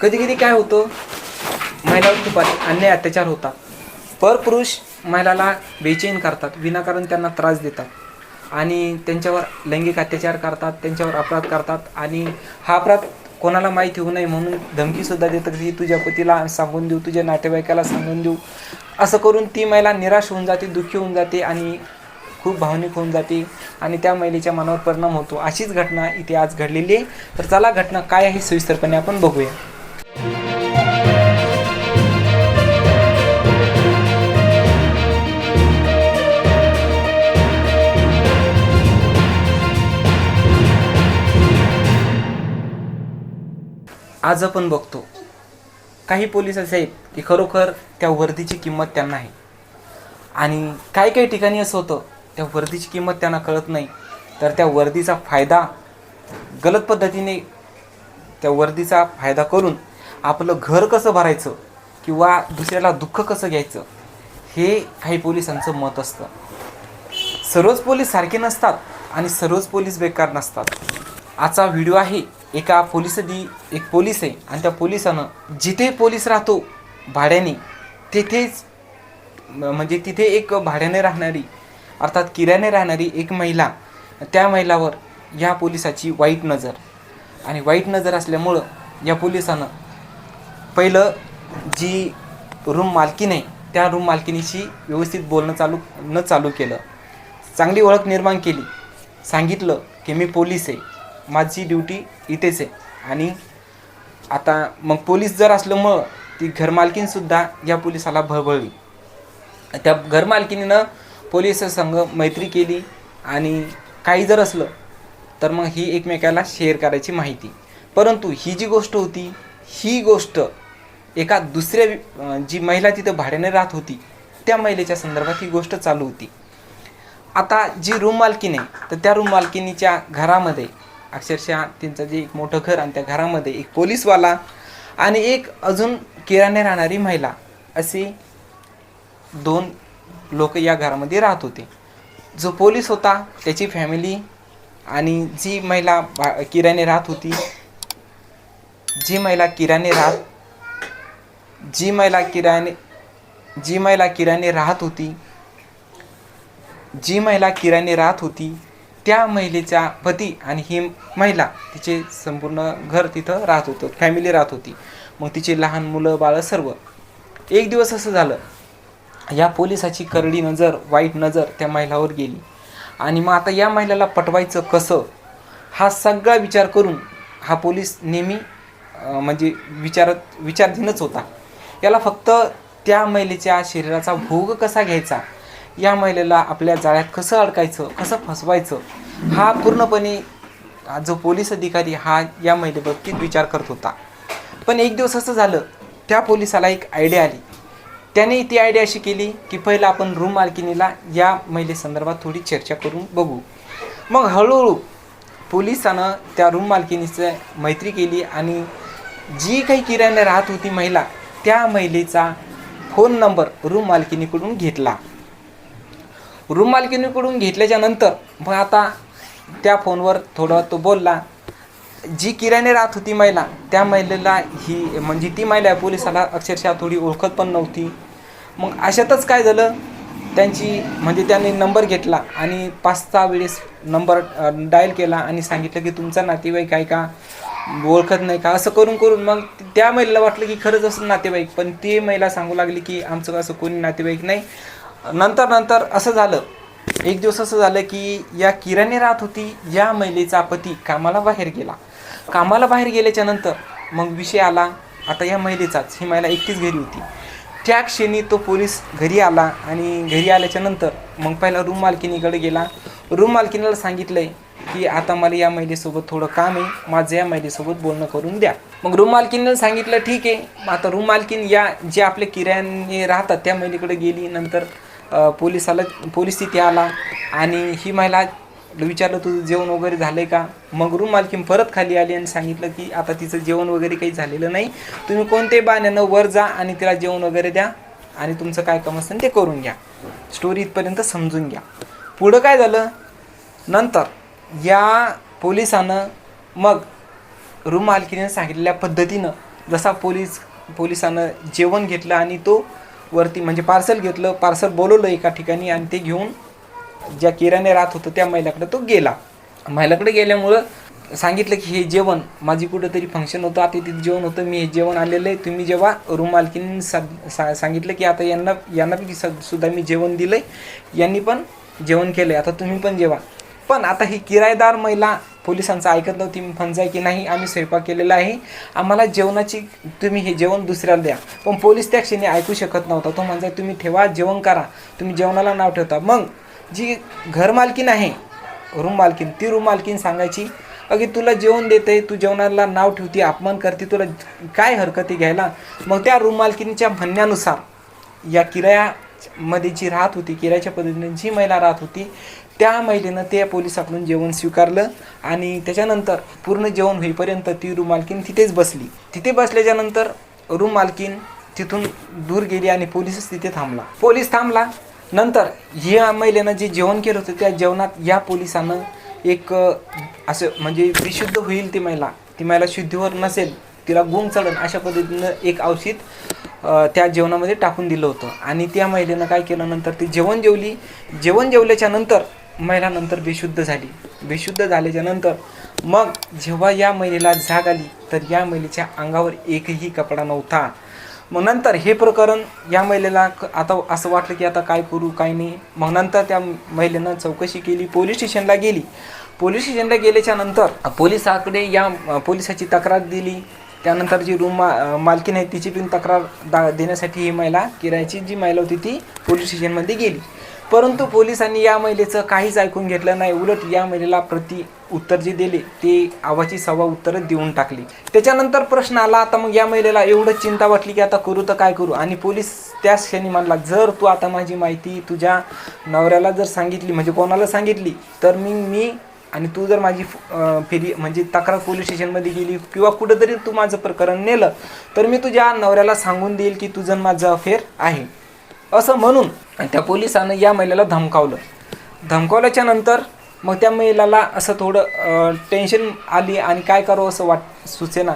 कधी कधी काय होतं महिलावर खूप अन्याय अत्याचार होतात. परपुरुष महिलाला बेचैन करतात विनाकारण त्यांना त्रास देतात आणि त्यांच्यावर लैंगिक अत्याचार करतात त्यांच्यावर अपराध करतात आणि हा अपराध कोणाला माहिती होऊ नये म्हणून धमकीसुद्धा देतात की तुझ्या पतीला सांगून देऊ तुझ्या नातेवाईकाला सांगून देऊ. असं करून ती महिला निराश होऊन जाते दुःखी होऊन जाते आणि खूप भावनिक होऊन जाते आणि त्या महिलेच्या मनावर परिणाम होतो. अशीच घटना इथे आज घडलेली आहे. तर चला घटना काय आहे सविस्तरपणे आपण बघूया. आज आपण बघतो काही पोलीस असे आहेत की खरोखर त्या वर्दीची किंमत त्यांना आहे. आणि काही काही ठिकाणी असं होतं त्या वर्दीची किंमत त्यांना कळत नाही. तर त्या वर्दीचा फायदा गलत पद्धतीने त्या वर्दीचा फायदा करून आपलं घर कसं भरायचं किंवा दुसऱ्याला दुःख कसं घ्यायचं हे काही पोलिसांचं मत असतं. सर्वच पोलीस सारखे नसतात आणि सर्वच पोलीस बेकार नसतात. आजचा व्हिडिओ आहे एका पोलिसदी एक पोलीस आहे आणि त्या पोलिसानं जिथे पोलीस राहतो भाड्याने तेथेच म्हणजे तिथे एक भाड्याने राहणारी अर्थात किराने राहणारी एक महिला त्या महिलावर या पोलिसाची वाईट नजर. आणि वाईट नजर असल्यामुळं या पोलिसानं पहिलं जी रूम मालकीन आहे त्या रूम मालकिनीशी व्यवस्थित बोलणं चालू न चालू केलं. चांगली ओळख निर्माण केली. सांगितलं की मी पोलीस आहे. माझी ड्युटी इथेच आहे. आणि आता मग पोलीस जर असल्यामुळं ती घरमालकीनसुद्धा या पोलिसाला भळभळली त्या घरमालकीनीनं पोलीस संघ मैत्री केली आणि काही जर असलं तर मग ही एकमेकाला शेअर करायची माहिती. परंतु ही जी गोष्ट होती ही गोष्ट एका दुसऱ्या जी महिला तिथं भाड्याने राहत होती त्या महिलेच्या संदर्भात ही गोष्ट चालू होती. आता जी रूम मालकीन आहे तर त्या रूम मालकिनीच्या घरामध्ये अक्षरशः त्यांचं जे एक मोठं घर आणि त्या घरामध्ये एक पोलीसवाला आणि एक अजून किराणे राहणारी महिला असे दोन लोक या घरामध्ये राहत होते. जो पोलीस होता त्याची फॅमिली आणि जी महिला किराणे राहत होती जी महिला किराणे राहत जी महिला किराणे जी महिला किराणे राहत होती जी महिला किराणे राहत होती त्या महिलेचा पती आणि ही महिला तिचे संपूर्ण घर तिथं राहत होतं फॅमिली राहत होती. मग तिचे लहान मुलं बाळं सर्व. एक दिवस असं झालं या पोलिसाची करडी नजर वाईट नजर त्या महिलावर गेली. आणि मग आता या महिलाला पटवायचं कसं? हा सगळा विचार करून हा पोलीस नेहमी म्हणजे विचारत विचारधीनच होता. याला फक्त त्या महिलेच्या शरीराचा भोग कसा घ्यायचा? या महिलेला आपल्या जाळ्यात कसं अडकायचं कसं फसवायचं हा पूर्णपणे जो पोलीस अधिकारी हा या महिलेबाबतीत विचार करत होता. पण एक दिवस असं झालं त्या पोलिसाला एक आयडिया आली. त्याने ती आयडिया अशी केली की पहिलं आपण रूम मालकिनीला या महिलेसंदर्भात थोडी चर्चा करून बघू. मग हळूहळू पोलिसानं त्या रूम मालकिनीचं मैत्री केली आणि जी काही किरायाने राहत होती महिला त्या महिलेचा फोन नंबर रूम मालकिनीकडून घेतला. रूम मालकिनीकडून घेतल्याच्या नंतर मग आता त्या फोनवर थोडं तो बोलला जी किराणे राहत होती महिला त्या महिलेला ही म्हणजे ती महिला पोलिसाला अक्षरशः थोडी ओळखत पण नव्हती. मग अशातच काय झालं? त्यांची म्हणजे त्यांनी नंबर घेतला आणि पाच सहा वेळेस नंबर डायल केला आणि सांगितलं की तुमचा नातेवाईक आहे का? ओळखत नाही का? असं करून करून मग त्या महिलेला वाटलं की खरंच असं नातेवाईक पण ती महिला सांगू लागली की आमचं असं कोणी नातेवाईक नाही. नंतर नंतर असं झालं. एक दिवस असं झालं की या किराणे राहत होती या महिलेचा पती कामाला बाहेर गेला. कामाला बाहेर गेल्याच्यानंतर मग विषय आला आता या महिलेचाच ही महिला एकटीच घरी होती. त्या क्षणी तो पोलीस घरी आला आणि घरी आल्याच्यानंतर मग पहिला रूम मालकिनीकडे गेला. रूम मालकिनीला सांगितलंय की आता मला या महिलेसोबत थोडं काम आहे माझं या महिलेसोबत बोलणं करून द्या. मग रूम मालकीनं सांगितलं ठीक आहे. आता रूम मालकीन या जे आपले किरायाने राहतात त्या महिलेकडे गेली नंतर पोलीस आला पोलीस तिथे आला आणि ही महिला विचारलं तुझं जेवण वगैरे झालं का? मग रूम मालकीन परत खाली आली आणि सांगितलं की आता तिचं जेवण वगैरे काही झालेलं नाही. तुम्ही कोणत्याही बाण्यानं वर जा आणि तिला जेवण वगैरे द्या आणि तुमचं काय काम असेल ते करून घ्या. स्टोरी इथपर्यंत समजून घ्या. पुढं काय झालं? नंतर या पोलिसानं मग रूम मालकीने सांगितलेल्या पद्धतीनं जसा पोलीस पोलिसानं जेवण घेतलं आणि तो वरती म्हणजे पार्सल घेतलं पार्सल बोलवलं एका ठिकाणी आणि ते घेऊन ज्या किराणे राहत होतं त्या महिलाकडे तो गेला. महिलाकडे गेल्यामुळं सांगितलं की हे जेवण माझी कुठंतरी फंक्शन होतं आता तिथे जेवण होतं मी हे जेवण आलेलं आहे. तुम्ही जेव्हा रूम मालकीने सा सा- सांगितलं की आता यांना यांना स- सुद्धा मी जेवण दिलं आहे यांनी पण जेवण केलं आहे आता तुम्ही पण जेवा. पण आता ही किरायदार महिला पोलिसांचं ऐकत नव्हती मी फंजाय की नाही आम्ही स्वयंपाक केलेला आहे. आम्हाला जेवणाची तुम्ही हे जेवण दुसऱ्याला द्या. पण पोलीस त्या क्षणी ऐकू शकत नव्हता. तो म्हणजे तुम्ही ठेवा जेवण करा. तुम्ही जेवणाला नाव ठेवता. मग जी घर मालकीन आहे रूम मालकीन ती रूम मालकीन सांगायची अगे तुला जेवण देते तू जेवणाला नाव ठेवते अपमान करते तुला काय हरकती घ्यायला? मग त्या रूम मालकीनच्या म्हणण्यानुसार या किरायामध्ये जी राहत होती किरायाच्या पद्धतीने जी महिला राहत होती त्या महिलेनं त्या पोलिसाकडून जेवण स्वीकारलं आणि त्याच्यानंतर पूर्ण जेवण होईपर्यंत ती रूम मालकीन तिथेच बसली. तिथे बसल्याच्यानंतर रूम मालकीन तिथून दूर गेली आणि पोलीसच तिथे थांबला. पोलीस थांबला. नंतर या महिलेनं जे जेवण केलं होतं त्या जेवणात या पोलिसानं एक असं म्हणजे विशुद्ध होईल ती महिला. ती महिला शुद्धीवर नसेल तिला गुंग चढण अशा पद्धतीनं एक औषध त्या जेवणामध्ये टाकून दिलं होतं. आणि त्या महिलेनं काय केलं नंतर ती जेवण जेवली. जेवण जेवल्याच्या नंतर महिला नंतर बेशुद्ध झाली. बेशुद्ध झाल्याच्यानंतर मग जेव्हा या महिलेला जाग आली तर या महिलेच्या अंगावर एकही कपडा नव्हता. मग नंतर हे प्रकरण या महिलेला क- आता असं वाटलं की आता काय करू काय नाही. मग नंतर त्या महिलेनं चौकशी केली पोलीस स्टेशनला गेली. पोलीस स्टेशनला गेल्याच्यानंतर पोलिसाकडे या पोलिसाची तक्रार दिली. त्यानंतर जी रूम मा मालकीन आहे तिची पण तक्रार दा देण्यासाठी ही महिला किरायची जी महिला होती ती पोलीस स्टेशनमध्ये गेली. परंतु पोलिसांनी या महिलेचं काहीच ऐकून घेतलं नाही. उलट या महिलेला प्रति उत्तर जे दिले ते आवाची सवा उत्तरं देऊन टाकली. त्याच्यानंतर प्रश्न आला आता मग या महिलेला एवढं चिंता वाटली की आता करू तर काय करू? आणि पोलीस त्याच क्षणी म्हणला जर तू आता माझी माहिती तुझ्या नवऱ्याला जर सांगितली म्हणजे कोणाला सांगितली तर मी मी आणि तू जर माझी फेरी म्हणजे तक्रार पोलीस स्टेशनमध्ये गेली किंवा कुठंतरी तू माझं प्रकरण नेलं तर मी तुझ्या नवऱ्याला सांगून देईल की तुझं माझं अफेअर आहे. असं म्हणून त्या पोलिसानं या महिलेला धमकावलं. धमकावल्याच्या नंतर मग त्या महिलाला असं थोडं टेन्शन आली आणि काय करावं असं वाट सुचेना.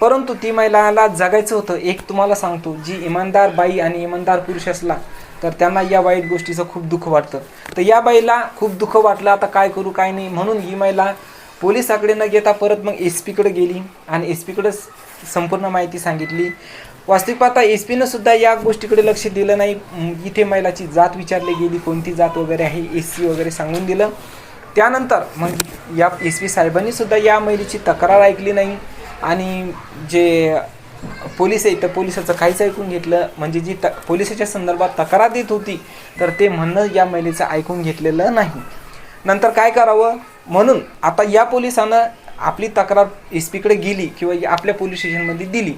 परंतु ती महिलाला जगायचं होतं. एक तुम्हाला सांगतो जी इमानदार बाई आणि इमानदार पुरुष असला तर त्यांना या वाईट गोष्टीचं खूप दुःख वाटतं. तर या बाईला खूप दुःख वाटलं आता काय करू काय नाही. म्हणून ही महिला पोलिसाकडे न घेता परत मग एस पीकडे गेली आणि एस पीकडे संपूर्ण माहिती सांगितली. वास्तविक पाहता एस पीनं सुद्धा या गोष्टीकडे लक्ष दिलं नाही. इथे महिलाची जात विचारली गेली कोणती जात वगैरे आहे एस सी वगैरे सांगून दिलं. त्यानंतर मग या एस पी साहेबांनी सुद्धा या महिलेची तक्रार ऐकली नाही. आणि जे पोलीस आहे तर पोलिसाचं काहीच ऐकून घेतलं. म्हणजे जी त पोलिसाच्या संदर्भात तक्रार देत होती तर ते म्हणणं या महिलेचं ऐकून घेतलेलं नाही. नंतर काय करावं? म्हणून आता या पोलिसानं आपली तक्रार एस पीकडे गेली किंवा या- आपल्या पोलीस स्टेशनमध्ये दिली.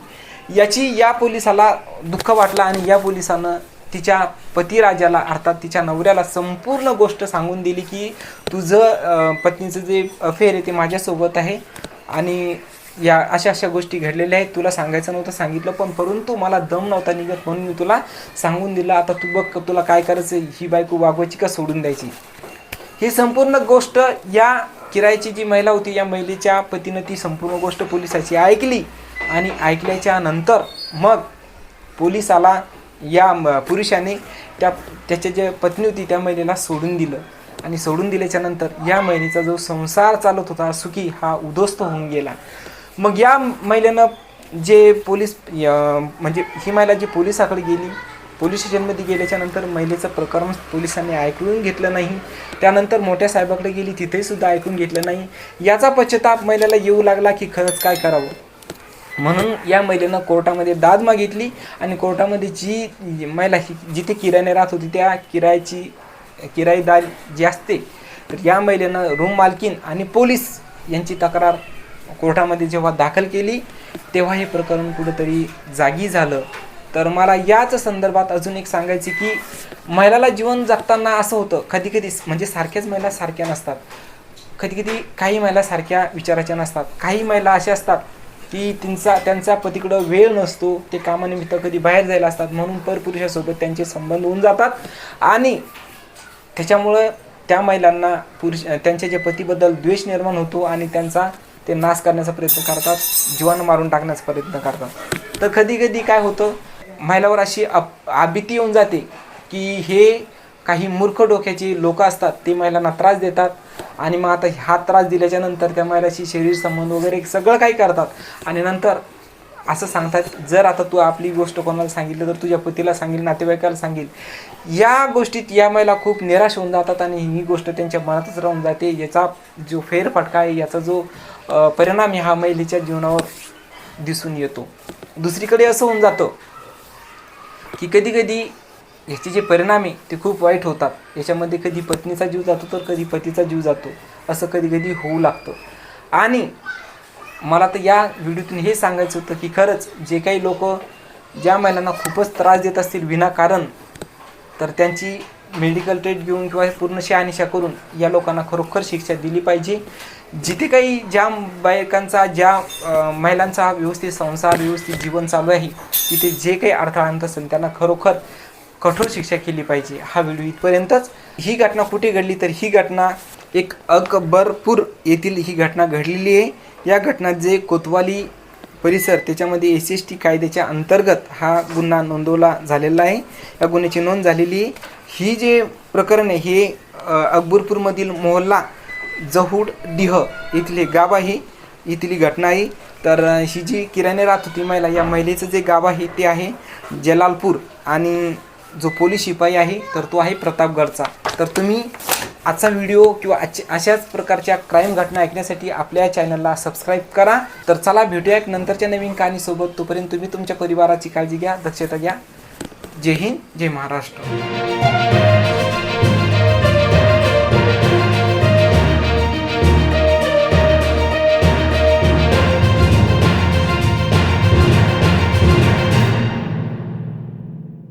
याची या पोलिसाला दुःख वाटलं आणि या पोलिसानं तिच्या पतिराजाला अर्थात तिच्या नवऱ्याला संपूर्ण गोष्ट सांगून दिली की तुझं पत्नीचं जे अफेअर आहे ते माझ्यासोबत आहे आणि या अशा अशा गोष्टी घडलेल्या आहेत. तुला सांगायचं नव्हतं सांगितलं पण परंतु मला दम नव्हता निघत म्हणून मी तुला सांगून दिलं. आता तू बघ तुला काय करायचं ही बायको वागवायची का सोडून द्यायची? ही संपूर्ण गोष्ट या किरायची जी महिला होती या महिलेच्या पतीनं ती संपूर्ण गोष्ट पोलिसाची ऐकली. आणि ऐकल्याच्या नंतर मग पोलिसाला या पुरुषाने त्या त्याच्या जे पत्नी होती त्या महिलेला सोडून दिलं. आणि सोडून दिल्याच्या नंतर या महिलेचा जो संसार चालत होता सुखी हा उद्ध्वस्त होऊन गेला. मग या महिलेनं जे पोलीस म्हणजे ही महिला जी पोलिसाकडे गेली पोलीस स्टेशनमध्ये गेल्याच्यानंतर महिलेचं प्रकरण पोलिसांनी ऐकून घेतलं नाही. त्यानंतर मोठ्या साहेबाकडे गेली तिथेसुद्धा ऐकून घेतलं नाही. याचा पश्चाताप महिलेला येऊ लागला की खरंच काय करावं? म्हणून या महिलेनं कोर्टामध्ये दाद मागितली आणि कोर्टामध्ये जी महिला जिथे किरायाने राहत होती त्या किरायाची किरायेदार जी असते तर या महिलेनं रूम मालकीन आणि पोलीस यांची तक्रार कोर्टामध्ये जेव्हा दाखल केली तेव्हा हे प्रकरण कुठंतरी जागी झालं. तर मला याच संदर्भात अजून एक सांगायचे की महिलाला जीवन जगताना असं होतं कधी कधी म्हणजे सारख्याच महिला सारख्या नसतात. कधी कधी काही महिला सारख्या विचाराच्या नसतात. काही महिला अशा असतात की त्यांचा त्यांचा पतीकडं वेळ नसतो ते कामानिमित्त कधी बाहेर जायला असतात म्हणून परपुरुषासोबत त्यांचे संबंध होऊन जातात. आणि त्याच्यामुळं त्या महिलांना पुरुष त्यांच्या जे पतीबद्दल द्वेष निर्माण होतो आणि त्यांचा ते नाश करण्याचा प्रयत्न करतात जीवानं मारून टाकण्याचा प्रयत्न करतात. तर कधी कधी काय होतं महिलावर अशी अप आभीती येऊन जाते की हे काही मूर्ख डोक्याची लोक असतात ते महिलांना त्रास देतात. आणि मग आता हा त्रास दिल्याच्या नंतर त्या महिलाशी शरीर संबंध वगैरे सगळं काही करतात. आणि नंतर असं सांगतात जर आता तू आपली गोष्ट कोणाला सांगितलं तर तुझ्या पतीला सांगेल नातेवाईकाला सांगेल. या गोष्टीत या महिला खूप निराश होऊन जातात आणि ही गोष्ट त्यांच्या मनातच राहून जाते. याचा जो फेरफटका आहे याचा जो परिणाम आहे हा महिलेच्या जीवनावर दिसून येतो. दुसरीकडे असं होऊन जातं की कधी कधी ह्याचे जे परिणाम आहे ते खूप वाईट होतात. याच्यामध्ये कधी पत्नीचा जीव जातो तर कधी पतीचा जीव जातो. असं कधी कधी होऊ लागतं. आणि मला तर या व्हिडिओतून हे सांगायचं होतं की खरंच जे काही लोक ज्या महिलांना खूपच त्रास देत असतील विनाकारण तर त्यांची मेडिकल ट्रीट घेऊन किंवा पूर्ण शहानिशा करून या लोकांना खरोखर शिक्षा दिली पाहिजे. जिथे काही ज्या बायकांचा ज्या महिलांचा महिलांचा व्यवस्थित संसार व्यवस्थित जीवन चालू आहे तिथे जे काही अडथळा आणत असेल त्यांना खरोखर कठोर शिक्षा केली पाहिजे. हा व्हिडिओ इथपर्यंतच. ही घटना कुठे घडली तर ही घटना एक अकबरपूर येथील ही घटना घडलेली आहे. या घटना जे कोतवाली परिसर त्याच्यामध्ये एस एस टी कायद्याच्या अंतर्गत हा गुन्हा नोंदवला झालेला आहे. या गुन्ह्याची नोंद झालेली आहे. ही जे प्रकरण आहे हे अकबरपूरमधील मोहल्ला जहूड डिह इथले गाव आहे. येथील घटना आहे. तर ही जी किराणे राहत होती महिला या महिलेचं जे गाव आहे ते आहे जलालपूर आणि जो पोलीस शिपाई आहे तर तो आहे प्रतापगडचा. तर तुम्ही आजचा व्हिडिओ किंवा आजच्या- अशाच प्रकारच्या क्राईम घटना ऐकण्यासाठी आपल्या चॅनलला सबस्क्राईब करा. तर चला भेटूया एक नंतरच्या नवीन कहाणीसोबत. तोपर्यंत तुम्ही तुमच्या परिवाराची काळजी घ्या दक्षता घ्या. जय हिंद जय महाराष्ट्र.